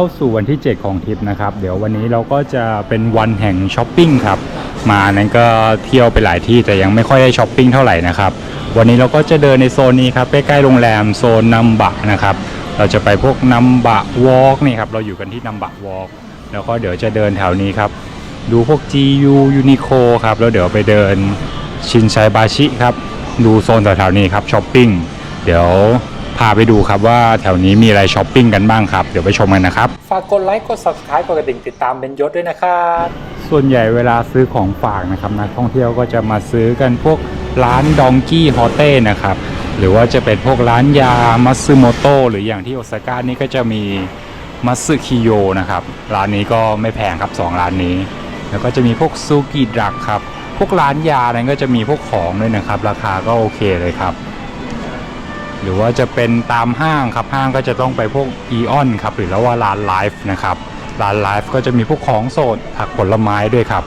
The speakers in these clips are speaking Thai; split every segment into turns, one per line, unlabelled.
เข้าสู่วันที่ 7 ของทริปนะครับ เดี๋ยววันนี้เราก็จะเป็นวันแห่งช้อปปิ้งครับ มานั้นก็เที่ยวไปหลายที่แต่ยังไม่ค่อยได้ช้อปปิ้งเท่าไหร่นะครับ วันนี้เราก็จะเดินในโซนนี้ครับใกล้ๆโรงแรมโซนนัมบะนะครับ เราจะไปพวกนัมบะวอล์กนี่ครับเราอยู่กันที่นัมบะวอล์กแล้วก็เดี๋ยวจะเดินแถวนี้ครับดูพวก GU Uniqlo ครับแล้วเดี๋ยวไปเดินชินไซบาชิครับดูโซนแถวๆนี้ครับช้อปปิ้งเดี๋ยว พาไปดูครับว่าแถวนี้มีอะไรช้อปปิ้งกันบ้างครับ เดี๋ยวไปชมกันนะครับ
ฝากกดไลค์ กด subscribe กดกระดิ่งติดตามเป็นยศด้วยนะครับ
ส่วนใหญ่เวลาซื้อของฝากนะครับนักท่องเที่ยวก็จะมาซื้อกันพวกร้านดองกี้ฮอเต้นะครับ หรือว่าจะเป็นพวกร้านยามัตสึโมโตหรืออย่างที่โอซาก้านี่ก็จะมีมัตสึคิโยนะครับ ร้านนี้ก็ไม่แพงครับสองร้านนี้ แล้วก็จะมีพวกซูกิดรักครับ พวกร้านยานั้นก็จะมีพวกของด้วยนะครับ ราคาก็โอเคเลยครับ หรือว่าจะเป็นตามห้างครับห้างก็จะต้องไปพวกอีออนครับหรือแล้วว่าร้านไลฟ์นะครับร้านไลฟ์ก็จะมีพวกของสดผักผลไม้ด้วยครับ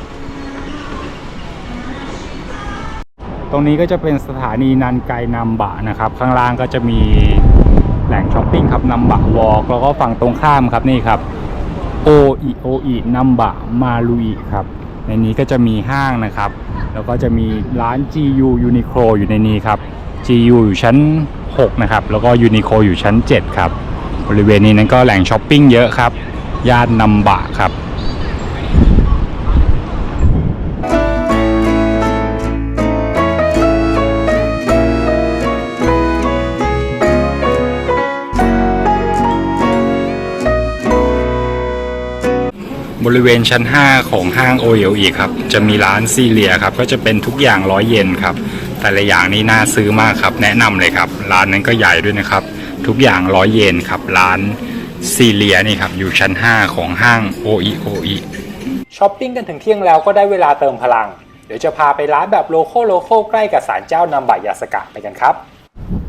ตรงนี้ก็จะเป็นสถานีนันไกนัมบะนะครับ ข้างล่างก็จะมีแหล่งช้อปปิ้งครับนัมบะวอล์กแล้วก็ฝั่งตรงข้ามครับนี่ครับโออิโออินัมบะมาลุอิครับในนี้ก็จะมีห้างนะครับ แล้วก็จะมีร้าน GU Uniqlo อยู่ในนี้ครับ GU อยู่ชั้น 6 นะครับ แล้วก็ Uniqlo อยู่ชั้น 7 ครับ บริเวณนี้นั้นก็แหล่งช้อปปิ้งเยอะครับ ย่านนัมบะครับบริเวณชั้น 5 ของห้างโอเอลอีครับ จะมีร้านซีเลียครับ ก็จะเป็นทุกอย่างร้อยเยนครับ แต่ละอย่างนี่น่าซื้อมากครับ แนะนำเลยครับ ร้านนั้นก็ใหญ่ด้วยนะครับ ทุกอย่างร้อยเยนครับ ร้านซีเลียนี่ครับ อยู่ชั้น 5 ของห้างโออโออ
ช้อปปิ้งกันถึงเที่ยงแล้วก็ได้เวลาเติมพลัง เดี๋ยวจะพาไปร้านแบบโลโก้โลโก้ใกล้กับศาลเจ้านำบะยาสกะไปกันครับ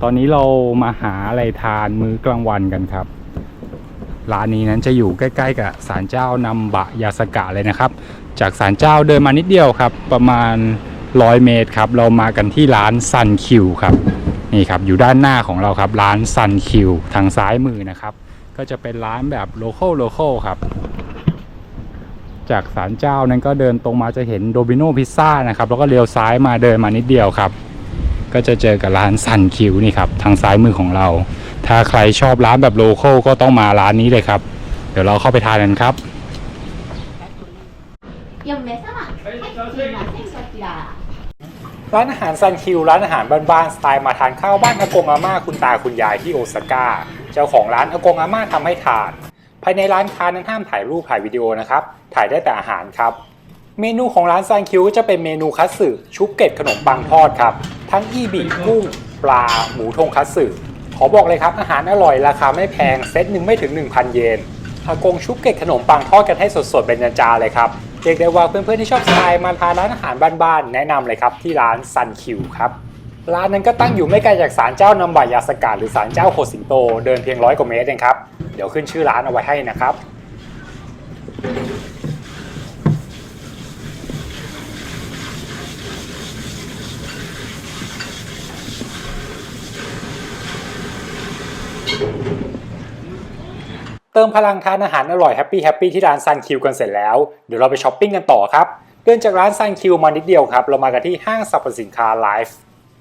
ตอนนี้เรามาหาอะไรทานมื้อกลางวันกันครับร้านนี้นั้นจะอยู่ใกล้ ๆ กับศาลเจ้านำบะยาสกะเลยนะครับ จากศาลเจ้าเดินมานิดเดียวครับ ประมาณ 100 เมตรครับ เรามากันที่ร้านซันคิวครับ นี่ครับ อยู่ด้านหน้าของเราครับ ร้านซันคิวทางซ้ายมือนะครับ ก็จะเป็นร้านแบบโลเคอลโลเคอลครับ จากศาลเจ้านั้นก็เดินตรงมาจะเห็นโดมิโนพิซซ่านะครับ แล้วก็เลี้ยวซ้ายมาเดินมานิดเดียวครับ ก็จะเจอกับร้านซันคิวนี่ครับ ทางซ้ายมือของเรา ถ้าใครชอบร้านแบบโลเคอลก็ต้องมาร้านนี้เลยครับ เดี๋ยวเราเข้าไปทานกันครับ
ยังไม่สมัครให้กินอะ
ร้านอาหารซันคิวร้านอาหารบ้านๆสไตล์มาทานข้าวบ้านอากงอาม่าคุณตาคุณยายที่โอซาก้า เจ้าของร้านอากงอาม่าทำให้ทาน ภายในร้านค้านั้นห้ามถ่ายรูปถ่ายวิดีโอนะครับ ถ่ายได้แต่อาหารครับ เมนูของร้านซันคิวก็จะเป็นเมนูคัตสึชุบเกล็ดขนมปังทอดครับ ทั้งอีบิกุ้งปลา หมูทงคัตสึขอบอกเลยครับอาหารอร่อยราคาไม่แพงเซตหนึ่งไม่ถึง 1,000 เยนอากงชุบเกล็ดขนมปังทอดกันให้สดๆเป็นจานเลยครับ เรียกได้ว่าเพื่อนๆที่ชอบสไตล์มาทานร้านอาหารบ้านๆแนะนำเลยครับที่ร้านซันคิวครับร้านนั้นก็ตั้งอยู่ไม่ไกลจากศาลเจ้านำบายาสกาหรือศาลเจ้าโคสิงโตเดินเพียงร้อยกว่าเมตรเองครับ เดี๋ยวขึ้นชื่อร้านเอาไว้ให้นะครับ เติมพลังทานอาหารอร่อยแฮปปี้แฮปปี้ที่ร้านซันคิวกันเสร็จแล้ว เดี๋ยวเราไปช้อปปิ้งกันต่อครับ เดินจากร้านซันคิวมานิดเดียวครับ เรามากันที่ห้างสรรพสินค้าไลฟ์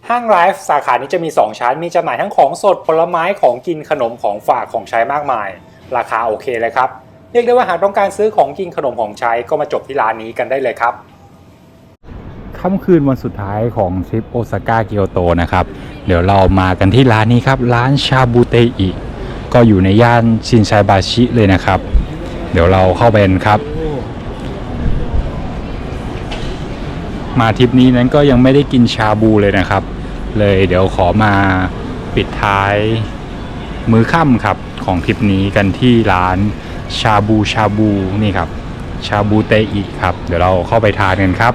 ห้างไลฟ์สาขานี้จะมี 2 ชั้น มีจำหน่ายทั้งของสดผลไม้ของกินขนมของฝากของใช้มากมาย ราคาโอเคเลยครับ เรียกได้ว่าหากต้องการซื้อของกินขนมของใช้ก็มาจบที่ร้านนี้กันได้เลยครับ
ค่ำคืนวันสุดท้ายของทริปโอซาก้าเกียวโตนะครับ เดี๋ยวเรามากันที่ร้านนี้ครับ ร้านชาบูเตอิ ก็อยู่ในย่านชินไซบาชิเลยนะครับ เดี๋ยวเราเข้าไปนครับ มาทริปนี้นั้นก็ยังไม่ได้กินชาบูเลยนะครับ เลยเดี๋ยวขอมาปิดท้ายมื้อค่ำครับของทริปนี้กันที่ร้านชาบูชาบูนี่ครับ ชาบูเตอิครับ เดี๋ยวเราเข้าไปทานกันครับ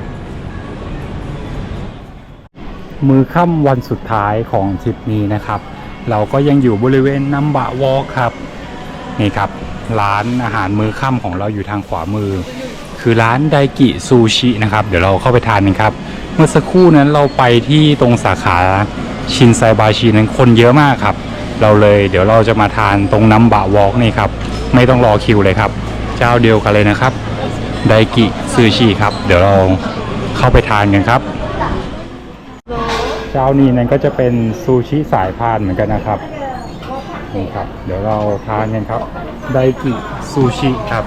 มือค่ำวันสุดท้ายของทริปนี้นะครับ เราก็ยังอยู่บริเวณนัมบะวอลครับ นี่ครับ ร้านอาหารมื้อค่ำของเราอยู่ทางขวามือ คือร้านไดกิซูชินะครับ เดี๋ยวเราเข้าไปทานกันครับ เมื่อสักครู่นั้นเราไปที่ตรงสาขาชินไซบาชินั้นคนเยอะมากครับ เราเลยเดี๋ยวเราจะมาทานตรงนัมบะวอล์กนี่ครับ ไม่ต้องรอคิวเลยครับ เจ้าเดียวกันเลยนะครับไดกิซูชิครับ เดี๋ยวเราเข้าไปทานกันครับ เจ้านี้นั้นก็จะเป็นซูชิสายพานเหมือนกันนะครับนี่ครับ เดี๋ยวเราทานกันครับไดกิซูชิครับ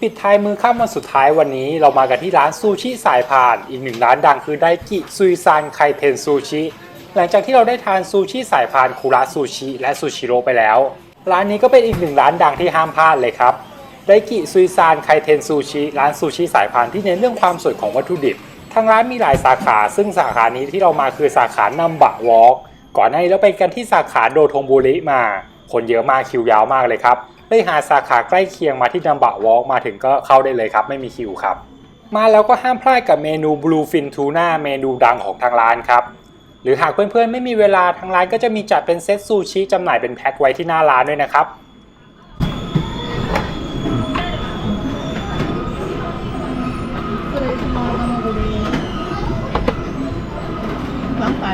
ปิดท้ายมือค่ำวันสุดท้ายวันนี้เรามากันที่ร้านซูชิสายพาน อีกหนึ่งร้านดังคือไดกิซุยซันไคเทนซูชิ หลังจากที่เราได้ทานซูชิสายพานคุระซูชิและซูชิโร่ไปแล้ว ร้านนี้ก็เป็นอีกหนึ่งร้านดังที่ห้ามพลาดเลยครับไดกิซุยซานไคเทนซูชิร้านซูชิสายพานที่เน้นเรื่องความสดของวัตถุดิบ ทางร้านมีหลายสาขา ซึ่งสาขานี้ที่เรามาคือสาขานัมบะวอล์กก่อนหน้านี้เราไปกันที่สาขาโดทงบุริมา คนเยอะมากคิวยาวมากเลยครับเลยหาสาขาใกล้เคียงมาที่นัมบะวอล์กมาถึงก็เข้าได้เลยครับ ไม่มีคิวครับ มาแล้วก็ห้ามพลาดกับเมนูบลูฟินทูน่าเมนูดังของทางร้านครับหรือหากเพื่อนๆไม่มีเวลาทางร้านก็จะมีจัดเป็นเซตซูชิจำหน่ายเป็นแพ็คไว้ที่หน้าร้านด้วยนะครับ
น้องปั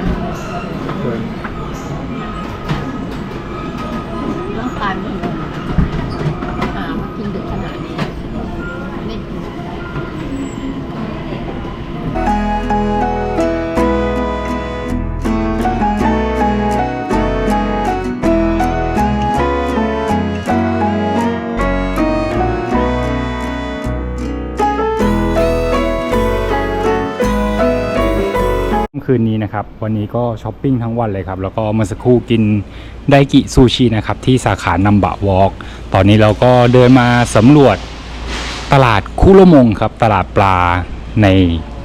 นนี้นะ
ครับ วันนี้ก็ช้อปปิ้งทั้งวันเลยครับ แล้วก็เมื่อสักครู่กินไดกิซูชินะครับ ที่สาขานัมบะวอล์กตอนนี้เราก็เดินมาสำรวจตลาดคุโรมงครับ ตลาดปลาใน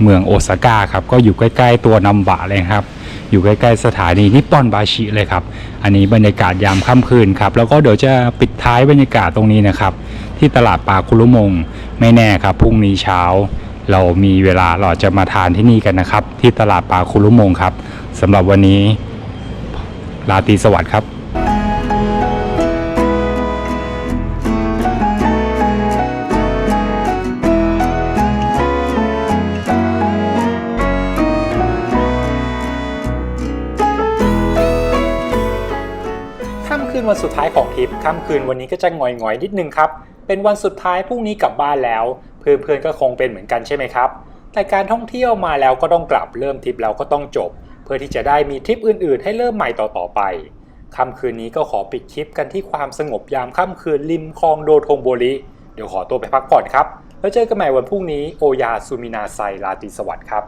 เมืองโอซาก้าครับ ก็อยู่ใกล้ ๆ ตัวนัมบะเลยครับ อยู่ใกล้ๆสถานีนิปปอนบาชิเลยครับ อันนี้บรรยากาศยามค่ำคืนครับ แล้วก็เดี๋ยวจะปิดท้ายบรรยากาศตรงนี้นะครับ ที่ตลาดปลาคุโรมงไม่แน่ครับพรุ่งนี้เช้า เรามีเวลาเราจะมาทานที่นี่กันนะครับ ที่ตลาดปลาคุรุมงครับสำหรับวันนี้ราตรีสวัสดิ์ครับ
ค่ำคืนวันสุดท้ายของทริปค่ำคืนวันนี้ก็จะงอยๆนิดนึงครับ เป็นวันสุดท้ายพรุ่งนี้กลับบ้านแล้ว เพื่อนๆก็คงเป็นเหมือนกันใช่ไหมครับ แต่การท่องเที่ยวมาแล้วก็ต้องกลับเริ่มทริปแล้วก็ต้องจบ เพื่อที่จะได้มีทริปอื่นๆ ให้เริ่มใหม่ต่อๆไปค่ำคืนนี้ก็ขอปิดคลิปกันที่ความสงบยามค่ำคืนริมคลองโดทงโบริเดี๋ยวขอตัวไปพักผ่อนครับ แล้วเจอกันใหม่วันพรุ่งนี้โอยาซูมินาไซราตรีสวัสดิ์ครับ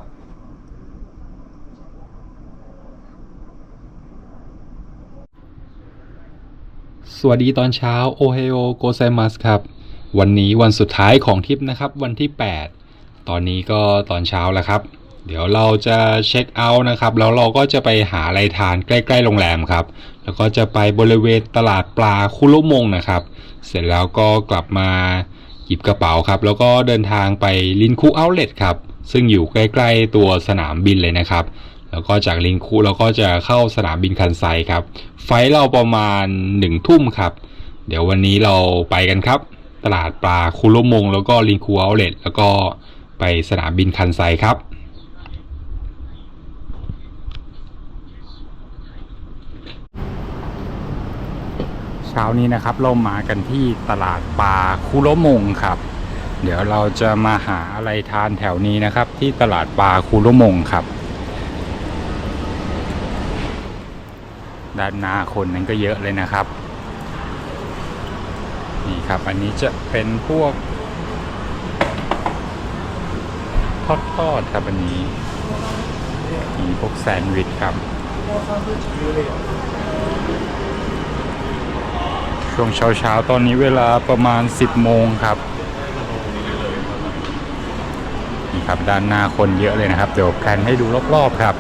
สวัสดีตอนเช้าโอเฮโอโกไซมัสครับ วันนี้วันสุดท้ายของทริปนะครับ วันที่ 8 ตอนนี้ก็ตอนเช้าแล้วครับ เดี๋ยวเราจะเช็คเอาท์นะครับ แล้วเราก็จะไปหาอะไรทานใกล้ๆโรงแรมครับ แล้วก็จะไปบริเวณตลาดปลาคุโรมงนะครับ เสร็จแล้วก็กลับมาหยิบกระเป๋าครับ แล้วก็เดินทางไปลินคุเอาเล t ครับ ซึ่งอยู่ใกล้ๆตัวสนามบินเลยนะครับแล้วก็จากลินคุเราก็จะเข้าสนามบินคันไซครับ ไฟเราประมาณหนึ่งทุ่มครับ เดี๋ยววันนี้เราไปกันครับ ตลาดปลาคุโรมง แล้วก็ลินคูเอาเล t แล้วก็ไปสนามบินคันไซครับเช้านี้นะครับเรามากันที่ตลาดปลาคุโรมงครับ เดี๋ยวเราจะมาหาอะไรทานแถวนี้นะครับ ที่ตลาดปลาคุโรมงครับด้านหน้าคนนั้นก็เยอะเลยนะครับ ครับ อันนี้จะเป็นพวก ทอดทอดครับอันนี้มีพวกแซนด์วิชครับช่วงเช้าเช้าตอนนี้เวลาประมาณ 10 โมงครับนี่ครับด้านหน้าคนเยอะเลยนะครับ เดี๋ยวแพลนให้ดูรอบๆครับ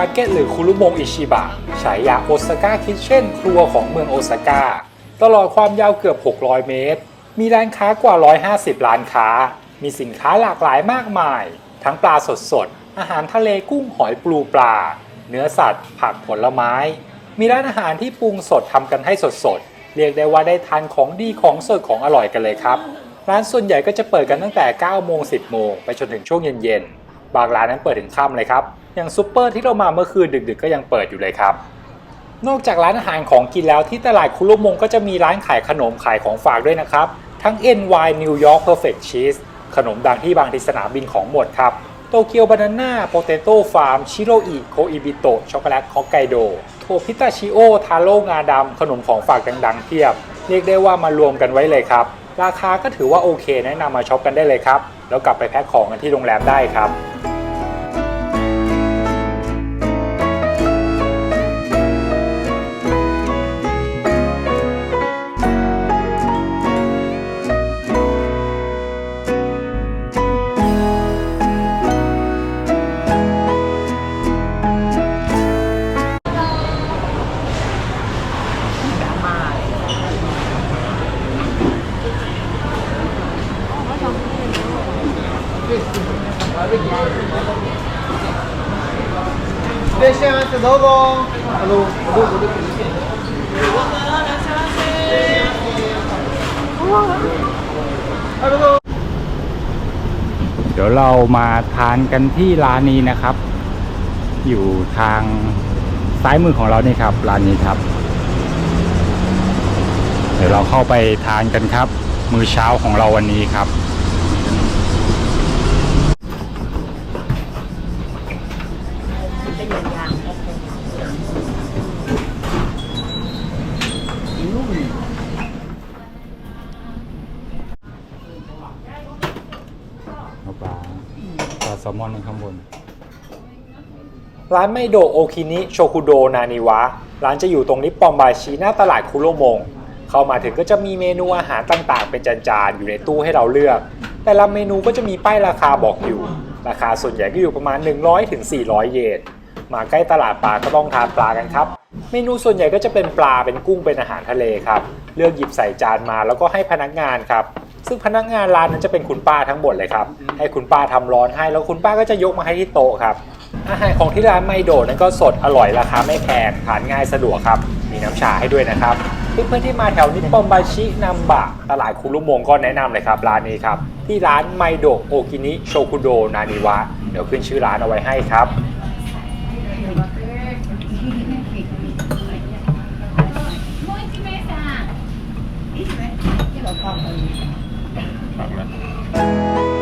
มาร์เก็ตหรือคุรุมงอิชิบะฉายาโอซาก้าคิทเช่นครัวของเมืองโอซาก้าตลอดความยาวเกือบ 600 เมตร มีร้านค้ากว่า 150 ร้านค้า มีสินค้าหลากหลายมากมาย ทั้งปลาสดๆอาหารทะเลกุ้งหอยปลูปลา เนื้อสัตว์ ผักผลไม้ มีร้านอาหารที่ปรุงสดทำกันให้สดๆเรียกได้ว่าได้ทานของดีของสดของอร่อยกันเลยครับ ร้านส่วนใหญ่ก็จะเปิดกันตั้งแต่ 9 โมง 10 โมง ไปจนถึงช่วงเย็นๆ บางร้านนั้นเปิดถึงค่ำเลยครับ อย่างซุปเปอร์ที่เรามาเมื่อคืนดึกๆก็ยังเปิดอยู่เลยครับ นอกจากร้านอาหารของกินแล้วที่ตลาดคุรุมงก็จะมีร้านขายขนมขายของฝากด้วยนะครับ ทั้ง NY New York Perfect Cheese ขนมดังที่บางที่สนามบินของหมดครับโตเกียวบานาน่าโปเตโต้ฟาร์ม ชิโรอิโคอิบิโตช็อกโกแลตฮอกไกโดโทพิตาชิโอ ทาโร่งาดำขนมของฝากดังๆเพียบ เรียกได้ว่ามารวมกันไว้เลยครับ ราคาก็ถือว่าโอเค แนะนำมาช็อปกันได้เลยครับ แล้วกลับไปแพ็คของกันที่โรงแรมได้ครับา
ทานกันที่ร้านนี้นะครับ อยู่ทางซ้ายมือของเรานี่ครับร้านนี้ครับ เดี๋ยวเราเข้าไปทานกันครับ มื้อเช้าของเราวันนี้ครับ
เป็นอย่างยาง
เอาปลาปลาแซลมอนในข้างบน
ร้านไมโดโอคินิโชคุโดนานิวะ ร้านจะอยู่ตรงนิปปอมบาชิหน้าตลาดคุโรมง เข้ามาถึงก็จะมีเมนูอาหารต่างๆ เป็นจานๆ อยู่ในตู้ให้เราเลือก แต่ละเมนูก็จะมีป้ายราคาบอกอยู่ ราคาส่วนใหญ่ก็อยู่ประมาณ100ถึง400 เยน มาใกล้ตลาดปลาก็ต้องทานปลากันครับ เมนูส่วนใหญ่ก็จะเป็นปลา เป็นกุ้ง เป็นอาหารทะเลครับ เลือกหยิบใส่จานมาแล้วก็ให้พนักงานครับ ซึ่งพนักงานร้านนั้นจะเป็นคุณป้าทั้งหมดเลยครับ ให้คุณป้าทำร้อนให้ แล้วคุณป้าก็จะยกมาให้ที่โต๊ะครับ อาหารของที่ร้านไมโดนั้นก็สดอร่อยราคาไม่แพงทานง่ายสะดวกครับ มีน้ำชาให้ด้วยนะครับเพื่อนๆที่มาแถวนิปปอมบาชินัมบะ ตลาดคุรุมงก็แนะนำเลยครับร้านนี้ครับ ที่ร้านไมโดโอกินิโชคุโดนานิวะ เดี๋ยวขึ้นชื่อร้านเอาไว้ให้ครับ
ฝากนะ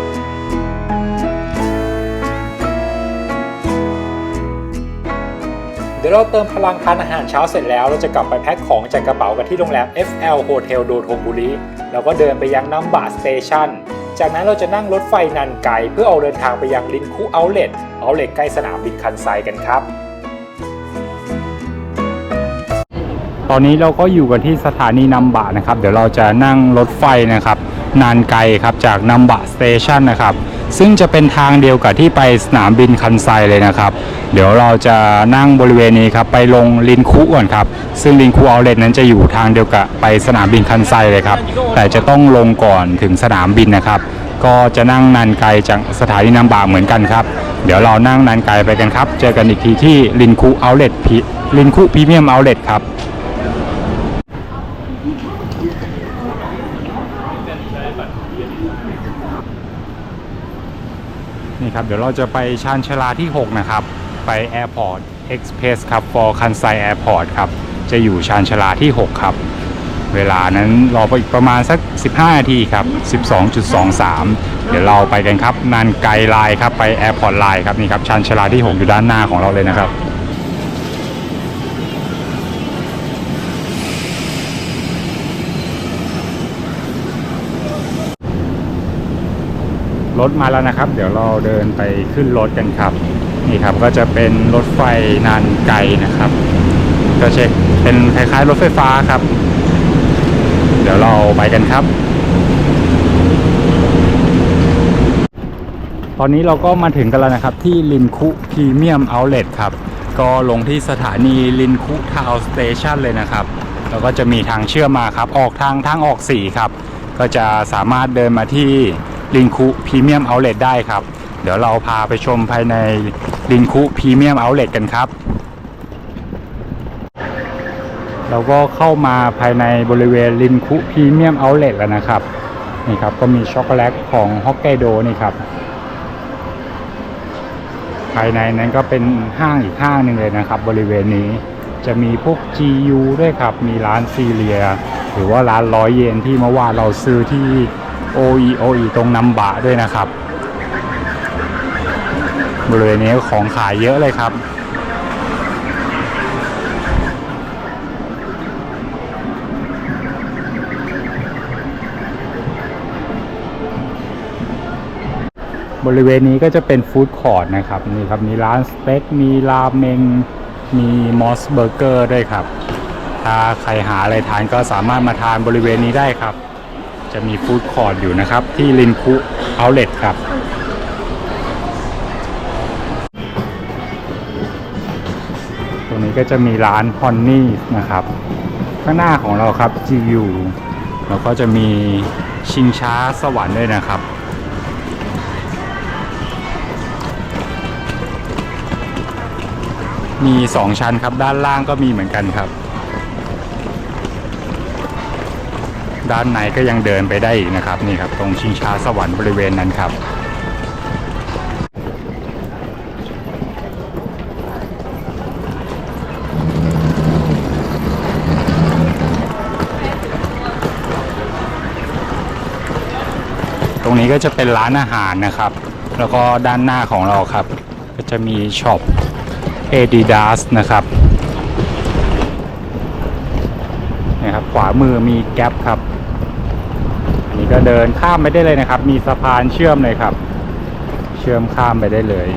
ดี๋ยวเราเติมพลังทานอาหารเช้าเสร็จแล้วเราจะกลับไปแพ็คของจากกระเป๋ากันที่โรงแรม FL Hotel โดโทบุรีแล้วก็เดินไปยังนัมบะสเตชันจากนั้นเราจะนั่งรถไฟนันไกเพื่อเอาเดินทางไปยังลินคุเอาเลตเอาเลตใกล้สนามบินคันไซกันครับ
ตอนนี้เราก็อยู่กันที่สถานีนัมบะนะครับ เดี๋ยวเราจะนั่งรถไฟนะครับนานไกลครับจากนัมบะสเตชันนะครับ ซึ่งจะเป็นทางเดียวกับที่ไปสนามบินคันไซเลยนะครับ เดี๋ยวเราจะนั่งบริเวณนี้ครับไปลงลินคุก่อนครับ ซึ่งลินคุเอาเลตนั้นจะอยู่ทางเดียวกับไปสนามบินคันไซเลยครับ แต่จะต้องลงก่อนถึงสนามบินนะครับ ก็จะนั่งนานไกลจากสถานีนัมบะเหมือนกันครับ เดี๋ยวเรานั่งนานไกลไปกันครับ เจอกันอีกทีที่ลินคุเอาเลตลินคุพรีเมียมเอาเลตครับ ครับ เดี๋ยวเราจะไปชานชลาที่ 6 นะครับ ไป Airport Express ครับ for Kansai Airport ครับ จะอยู่ชานชลาที่ 6 ครับ เวลานั้นรอไปอีกประมาณสัก 15 นาทีครับ 12.23 เดี๋ยวเราไปกันครับ นันไกลไลน์ครับ ไป Airport ไลน์ครับ นี่ครับชานชลาที่ 6 อยู่ด้านหน้าของเราเลยนะครับ รถมาแล้วนะครับ เดี๋ยวเราเดินไปขึ้นรถกันครับ นี่ครับก็จะเป็นรถไฟนานไกลนะครับ ก็จะเป็นคล้ายๆ รถไฟฟ้าครับ เดี๋ยวเราไปกันครับ ตอนนี้เราก็มาถึงกันแล้วนะครับที่ลินคุพรีเมียมเอาท์เลทครับ ก็ลงที่สถานีลินคุทาวสเตชันเลยนะครับแล้วก็จะมีทางเชื่อมมาครับ ออกทางทางออก4ครับ ก็จะสามารถเดินมาที่ ลินคุพรีเมียมเอาท์เลทได้ครับ เดี๋ยวเราพาไปชมภายในลินคุพรีเมียมเอาท์เลทกันครับเราก็เข้ามาภายในบริเวณลินคุพรีเมียมเอาท์เลทแล้วนะครับนี่ครับก็มีช็อกโกแลตของฮอกไกโดนี่ครับ ภายในนั้นก็เป็นห้างอีกห้างหนึ่งเลยนะครับ บริเวณนี้จะมีพวก GU ด้วยครับ มีร้านซีเรีย หรือว่าร้านร้อยเยนที่เมื่อวานเราซื้อที่ OE OE ตรงนัมบะด้วยนะครับ บริเวณนี้ของขายเยอะเลยครับบริเวณนี้ก็จะเป็นฟู้ดคอร์ทนะครับนี่ครับมีร้านสเต็กมีราเมงมีมอสเบอร์เกอร์ด้วยครับ ถ้าใครหาอะไรทานก็สามารถมาทานบริเวณนี้ได้ครับ จะมีฟู้ดคอร์ทอยู่นะครับ ที่ลินคุเอาเล t ครับ ตรงนี้ก็จะมีร้านฮอนนี่นะครับ ข้างหน้าของเราครับ GU แล้วก็จะมีชิงช้าสวรรค์ด้วยนะครับมี 2 ชั้นครับ ด้านล่างก็มีเหมือนกันครับ ด้านในก็ยังเดินไปได้อีกนะครับนี่ครับ ตรงชิงช้าสวรรค์บริเวณนั้นครับตรงนี้ก็จะเป็นร้านอาหารนะครับ แล้วก็ด้านหน้าของเราครับ ก็จะมีช็อป Adidas นะครับนะครับ ขวามือมีแก๊ปครับ ก็เดินข้ามไปได้เลยนะครับ มีสะพานเชื่อมเลยครับ เชื่อมข้ามไปได้เลย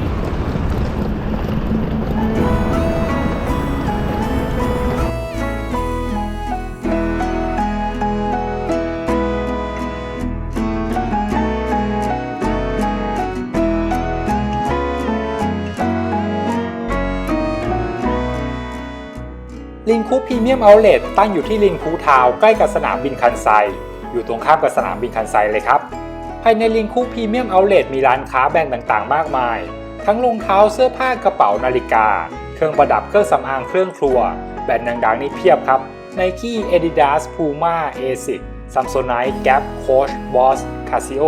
ลินคูพรีเมียมเอาเลทตั้งอยู่ที่ลินคูทาวใกล้กับสนามบินคันไซ อยู่ตรงข้ามกับสนามบินคันไซเลยครับ ภายในลินคูพรีเมียมเอาเลทมีร้านค้าแบรนด์ต่างๆ มากมาย ทั้งรองเท้าเสื้อผ้ากระเป๋านาฬิกา เครื่องประดับเครื่องสำอางเครื่องครัว แบรนด์ดังๆนี่เพียบครับ Nike Adidas Puma Asics Samsonite Gap Coach Boss Casio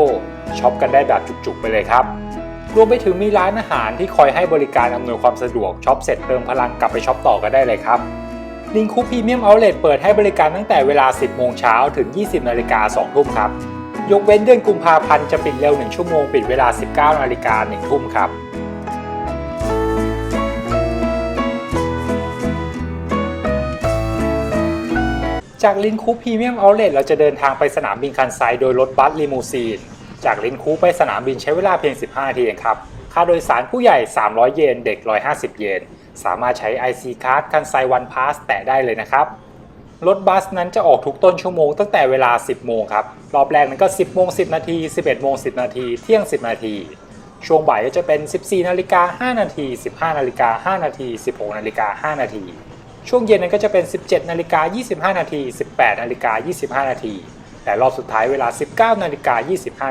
ช็อปกันได้แบบจุกๆไปเลยครับรวมไปถึงมีร้านอาหารที่คอยให้บริการอำนวยความสะดวกช็อปเสร็จเติมพลังกลับไปช็อปต่อก็ได้เลยครับ ลิงคูพรีเมียมเอาเลทเปิดให้บริการตั้งแต่เวลา 10 โมงเช้าถึง 20 นาฬิกา 2 ทุ่มครับ ยกเว้นเดือนกุมภาพันธ์จะปิดเร็ว 1 ชั่วโมง ปิดเวลา 19 นาฬิกา 1 ทุ่มครับจากลินคูพรีเมียมเอาเลทเราจะเดินทางไปสนามบินคันไซโดยรถบัสลิมูซีน จากลินคูไปสนามบินใช้เวลาเพียง 15 นาทีเองครับ ค่าโดยสารผู้ใหญ่ 300 เยน เด็ก 150 เยน สามารถใช้ IC Card คันไซวันพาสแตะได้เลยนะครับ รถบัสนั้นจะออกทุกต้นชั่วโมงตั้งแต่เวลา 10 โมงครับ รอบแรกนั้นก็ 10 โมง 10 นาที 11 โมง 10 นาที เที่ยง 10 นาที ช่วงบ่ายก็จะเป็น 14 นาฬิกา 5 นาที 15 นาฬิกา 5 นาที 16 นาฬิกา 5 นาที ช่วงเย็นนั้นก็จะเป็น 17 นาฬิกา 25 นาที 18 นาฬิกา 25 นาทีแต่รอบสุดท้ายเวลา 19 นาฬิกา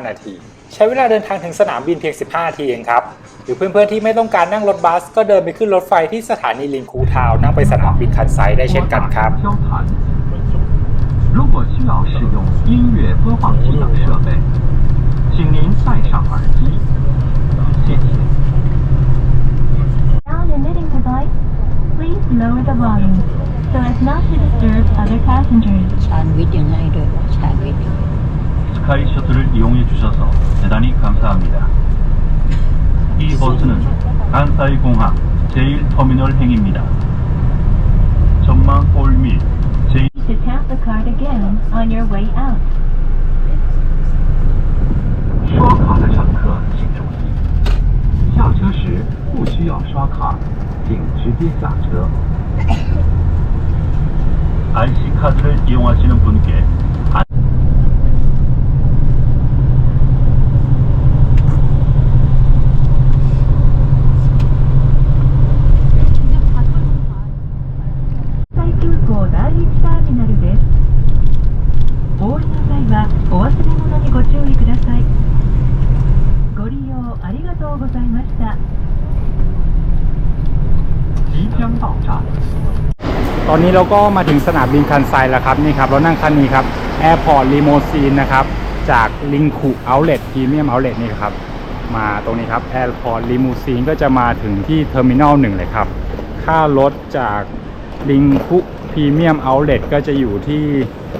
25 นาที ใช้เวลาเดินทางถึงสนามบินเพียง 15 นาทีเองครับ หรือเพื่อนๆที่ไม่ต้องการนั่งรถบัส ก็เดินไปขึ้นรถไฟที่สถานีลิงคูทาวน์นั่งไปสนามบินคันไซได้เช่นกันครับ
交谈。如果需要使用音乐播放器等设备，请您戴上耳机。谢谢。
Sound emitting device, please lower the volume so as not to disturb other passengers.
ชานวิทย์ยังให้ด้วยชานวิทย์
스카이 셔틀을 이용해 주셔서 대단히 감사합니다. 이 버스는 간사이공항 제1터미널 행입니다. 전망 골및 제1
To tap the card again on your way out.
IC 카드를 이용하시는 분께
อนนี้เราก็มาถึงสนามบินคันไซแล้วครับนี่ครับเรานั่งคันนี้ครับ Airport Limousine นะครับจากลิงคุเอาเล t พรีเมียมเอาเล t นี่ครับมาตรงนี้ครับ Airport Limousine ก็จะมาถึงที่เทอร์มินอลหนึ่งเลยครับ ค่ารถจากลิงคุพรีเมียมเอาเล t ก็จะอยู่ที่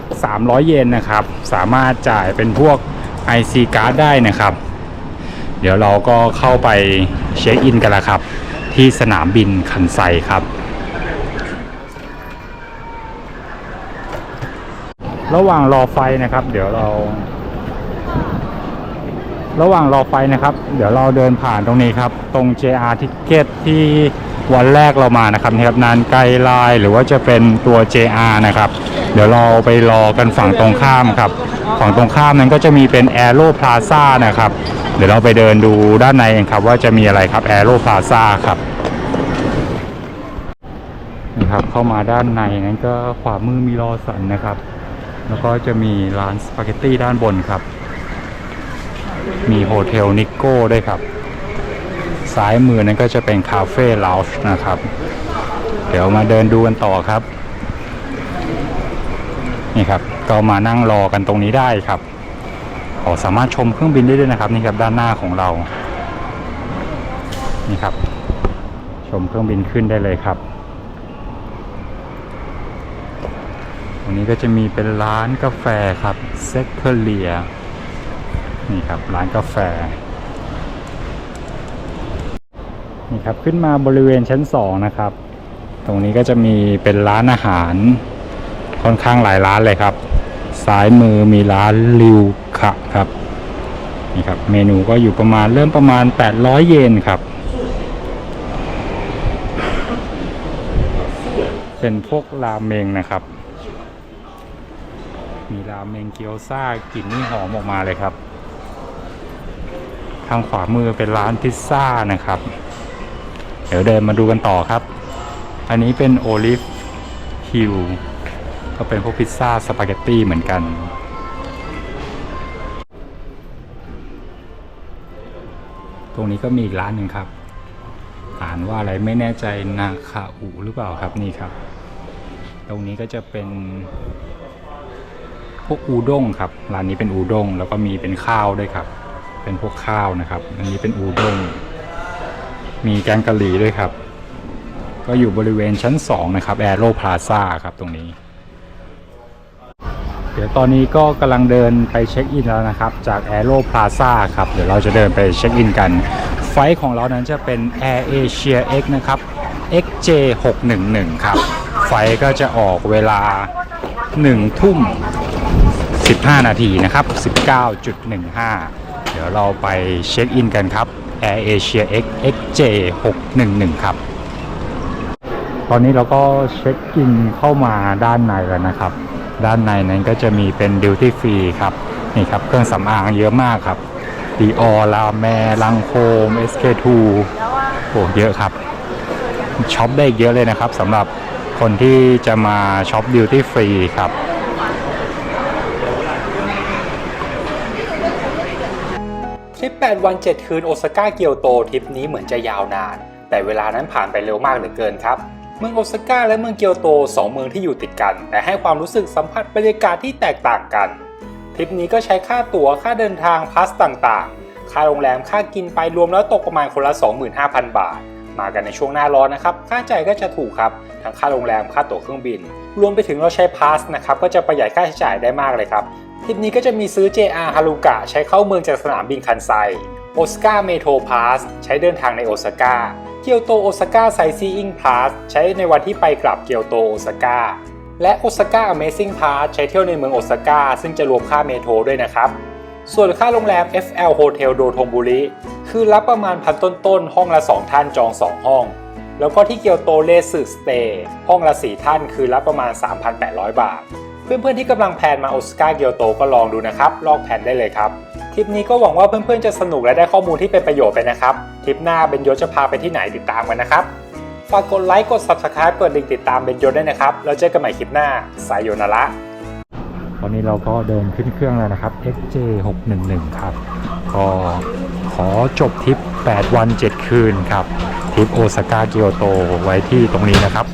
300 เยนนะครับ สามารถจ่ายเป็นพวก IC card ได้นะครับ เดี๋ยวเราก็เข้าไปเช็คอินกันแล้วครับ ที่สนามบินคันไซครับ ระหว่างรอไฟนะครับ เดี๋ยวเรา ระหว่างรอไฟนะครับ เดี๋ยวเราเดินผ่านตรงนี้ครับ ตรง JR Ticket ที่วันแรกเรามานะครับนี่ครับนานไกลไลน์หรือว่าจะเป็นตัว JR นะครับ เดี๋ยวเราไปรอกันฝั่งตรงข้ามครับ ฝั่งตรงข้ามนั้นก็จะมีเป็น Aero Plaza นะครับ เดี๋ยวเราไปเดินดูด้านในกันครับ ว่าจะมีอะไรครับ Aero Plaza ครับนี่ครับเข้ามาด้านในนั้นก็ขวามือมีรอสันนะครับ แล้วก็จะมีร้านสปาเกตตี้ด้านบนครับ มีโฮเทลนิโก้ด้วยครับ ซ้ายมือนั้นก็จะเป็นคาเฟ่ลาวช์นะครับ เดี๋ยวมาเดินดูกันต่อครับ นี่ครับ ก็มานั่งรอกันตรงนี้ได้ครับขอสามารถชมเครื่องบินได้ด้วยนะครับ นี่ครับด้านหน้าของเรา นี่ครับ ชมเครื่องบินขึ้นได้เลยครับ รงนี้ก็จะมีเป็นร้านกาแฟครับเซคเคเลียนี่ครับร้านกาแฟนี่ครับขึ้นมาบริเวณชั้น 2 นะครับ ตรงนี้ก็จะมีเป็นร้านอาหาร ค่อนข้างหลายร้านเลยครับ ซ้ายมือมีร้านริวขะครับนี่ครับเมนูก็อยู่ประมาณเริ่มประมาณ 800 เยนครับ เป็นพวกราเมงนะครับ เมงเกียวซ่ากลิ่นนี่หอมออกมาเลยครับ ทางขวามือเป็นร้านพิซซ่านะครับ เดี๋ยวเดินมาดูกันต่อครับ อันนี้เป็นโอลิฟฮิลก็เป็นพวกพิซซ่าสปาเกตตี้เหมือนกันตรงนี้ก็มีอีกร้านหนึ่งครับ อ่านว่าอะไรไม่แน่ใจนาคาอุหรือเปล่าครับนี่ครับ ตรงนี้ก็จะเป็น วกอูด้งครับร้านนี้เป็นอูด้งแล้วก็มีเป็นข้าวด้วยครับ เป็นพวกข้าวนะครับ อันนี้เป็นอูด้งมีแกงกะหรี่ด้วยครับ ก็อยู่บริเวณชั้น 2 นะครับแอโรพลาซ่าครับตรงนี้ เดี๋ยวตอนนี้ก็กำลังเดินไปเช็คอินแล้วนะครับ จากแอโรพลาซ่าครับ เดี๋ยวเราจะเดินไปเช็คอินกัน ไฟของเรานั้นจะเป็น Air Asia X นะครับ XJ 611 ครับ ไฟก็จะออกเวลา 1 ทุ่ม 15 นาทีนะครับ 19.15 เดี๋ยวเราไปเช็คอินกันครับ Air Asia X XJ 611 ครับ ตอนนี้เราก็เช็คอินเข้ามาด้านในแล้วนะครับ ด้านในนั้นก็จะมีเป็นดิวตี้ฟรีครับ นี่ครับ เครื่องสำอางเยอะมากครับดีออลาแมลังโคม SK2 โอ้เยอะครับ ช็อปได้เยอะเลยนะครับสำหรับคนที่จะมาช็อปดิวตี้ฟรีครับ
ริป 8 วัน 7 คืนโอซาก้าเกียวโตทริปนี้เหมือนจะยาวนาน แต่เวลานั้นผ่านไปเร็วมากเหลือเกินครับ เมืองโอซาก้าและเมืองเกียวโต 2 เมืองที่อยู่ติดกัน แต่ให้ความรู้สึกสัมผัสบรรยากาศที่แตกต่างกัน ทริปนี้ก็ใช้ค่าตั๋วค่าเดินทางพาสต่างๆ ค่าโรงแรมค่ากินไปรวมแล้วตกประมาณคนละ 25,000 บาท มากันในช่วงหน้าร้อนนะครับ ค่าจ่ายก็จะถูกครับทั้งค่าโรงแรมค่าตั๋วเครื่องบิน รวมไปถึงเราใช้พาสนะครับก็จะประหยัดค่าใช้จ่ายได้มากเลยครับ ทริปนี้ก็จะมีซื้อ JR ฮารุกะใช้เข้าเมืองจากสนามบินคันไซโอซาก้าเมโทรพาสใช้เดินทางในโอซาก้า เกียวโตโอซาก้าไซซีอิงพาสใช้ในวันที่ไปกลับเกียวโตโอซาก้า และโอซาก้า Amazing Pass ใช้เที่ยวในเมืองโอซาก้าซึ่งจะรวมค่าเมโทรด้วยนะครับ ส่วนค่าโรงแรม FL Hotel โดทงบุรีคือรับประมาณพันต้นๆ ห้องละ 2 ท่านจอง 2 ห้อง แล้วก็ที่เกียวโตเลสึสเตย์ห้องละ 4 ท่านคือรับประมาณ 3,800 บาท เพื่อนๆที่กำลังแพนมาโอซาก้าเกียวโตก็ลองดูนะครับ ลอกแผนได้เลยครับ ทริปนี้ก็หวังว่าเพื่อนๆจะสนุกและได้ข้อมูลที่เป็นประโยชน์ไปนะครับ ทริปหน้าเบนโยจะพาไปที่ไหนติดตามกันนะครับ ฝากกดไลค์ กด Subscribe กดลิงติดตามเบนโยด้วยนะครับ แล้วเจอกันใหม่คลิปหน้า สายโยนาระ
ตอนนี้เราก็เดินขึ้นเครื่องแล้วนะครับ XJ 611 ครับ ก็ขอจบทริป 8 วัน 7 คืนครับ ทริปโอซาก้าเกียวโตไว้ที่ตรงนี้นะครับ